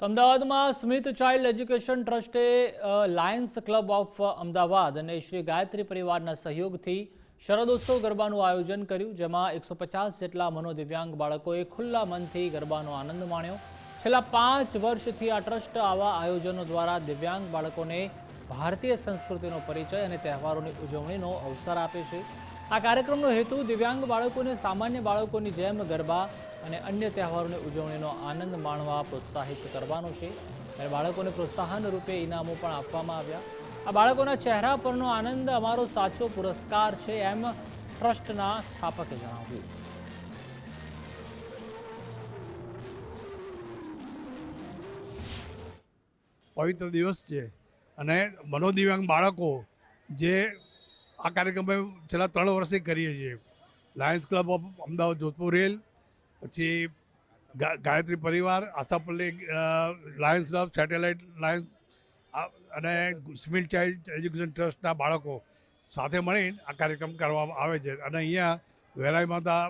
તો અમદાવાદમાં Smit child education ટ્રસ્ટે લાયન્સ ક્લબ ઓફ અમદાવાદ અને શ્રી ગાયત્રી પરિવારના સહયોગથી શરદોત્સવ ગરબાનું આયોજન કર્યું, જેમાં એકસો પચાસ જેટલા મનોદિવ્યાંગ બાળકોએ ખુલ્લા મનથી ગરબાનો આનંદ માણ્યો. છેલ્લા પાંચ વર્ષથી આ ટ્રસ્ટ આવા આયોજનો દ્વારા દિવ્યાંગ બાળકોને ભારતીય સંસ્કૃતિનો પરિચય અને તહેવારોની ઉજવણીનો અવસર આપે છે. આ કાર્યક્રમનો હેતુ દિવ્યાંગ બાળકોને સામાન્ય બાળકોની જેમ ગરબા અને અન્ય તહેવારોની ઉજવણીનો આનંદ માણવા પ્રોત્સાહિત કરવાનો છે. અને બાળકોને પ્રોત્સાહન રૂપે ઇનામો પણ આપવામાં આવ્યા. આ બાળકોના ચહેરા પરનો આનંદ અમારો સાચો પુરસ્કાર છે એમ ટ્રસ્ટના સ્થાપકે જણાવ્યું. પવિત્ર દિવસ છે. અને મનોદિવ્યાંગ બાળકો જે આ કાર્યક્રમ છેલ્લા ત્રણ વર્ષથી કરીએ છીએ. Lions club of Ahmedabad Jodhpur rail, પછી ગાયત્રી પરિવાર, Ashapalli lions club satellite lions અને સ્મિલ ચાઇલ્ડ એજ્યુકેશન ટ્રસ્ટના બાળકો સાથે મળીને આ કાર્યક્રમ કરવામાં આવે છે. અને અહીંયા વેરાઈ માતા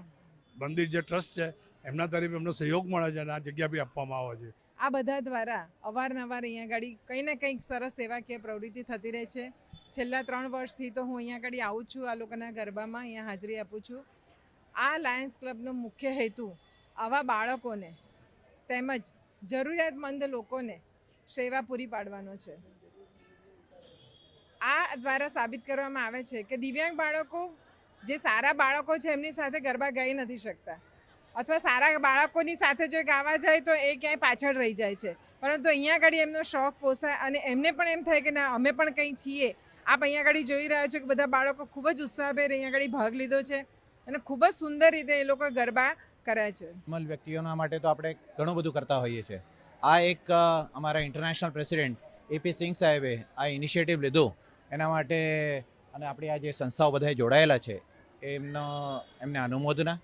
મંદિર જે ટ્રસ્ટ છે, એમના તરફે એમનો સહયોગ મળે છે અને આ જગ્યા બી આપવામાં આવે છે. આ બધા દ્વારા અવારનવાર અહીંયા આગળ કંઈ ને કંઈક સરસ સેવાકીય પ્રવૃત્તિ થતી રહે છે. છેલ્લા ત્રણ વર્ષથી તો હું અહીંયા આગળ આવું છું, આ લોકોના ગરબામાં અહીંયા હાજરી આપું છું. આ લાયન્સ ક્લબનો મુખ્ય હેતુ આવા બાળકોને તેમજ જરૂરિયાતમંદ લોકોને સેવા પૂરી પાડવાનો છે. આ દ્વારા સાબિત કરવામાં આવે છે કે દિવ્યાંગ બાળકો, જે સારા બાળકો છે, એમની સાથે ગરબા ગાઈ નથી શકતા. અથવા સારા બાળકોની સાથે જો ગાવા જાય તો એ ક્યાંય પાછળ રહી જાય છે. પરંતુ અહીંયા આગળ એમનો શોખ પોસાય અને એમને પણ એમ થાય કે ના, અમે પણ કંઈ છીએ. આપ અહીંયા આગળ જોઈ રહ્યા છો કે બધા બાળકો ખૂબ જ ઉત્સાહભેર અહીંયા આગળ ભાગ લીધો છે અને ખૂબ જ સુંદર રીતે એ લોકો ગરબા કરે છે. મલ વ્યક્તિઓના માટે તો આપણે ઘણું બધું કરતા હોઈએ છીએ. આ એક અમારા ઇન્ટરનેશનલ પ્રેસિડેન્ટ એપી સિંહ સાહેબે આ ઇનિશિયેટિવ લીધું. એના માટે અને આપણી આ જે સંસ્થાઓ બધા જોડાયેલા છે, એમનો, એમને અનુમોદના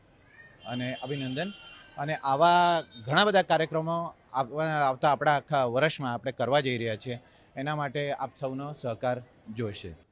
અને અભિનંદન. અને આવા ઘણા બધા કાર્યક્રમો આવતા આપણા આખા વર્ષમાં આપણે કરવા જઈ રહ્યા છીએ. એના માટે આપ સૌનો સહકાર જોઈશે.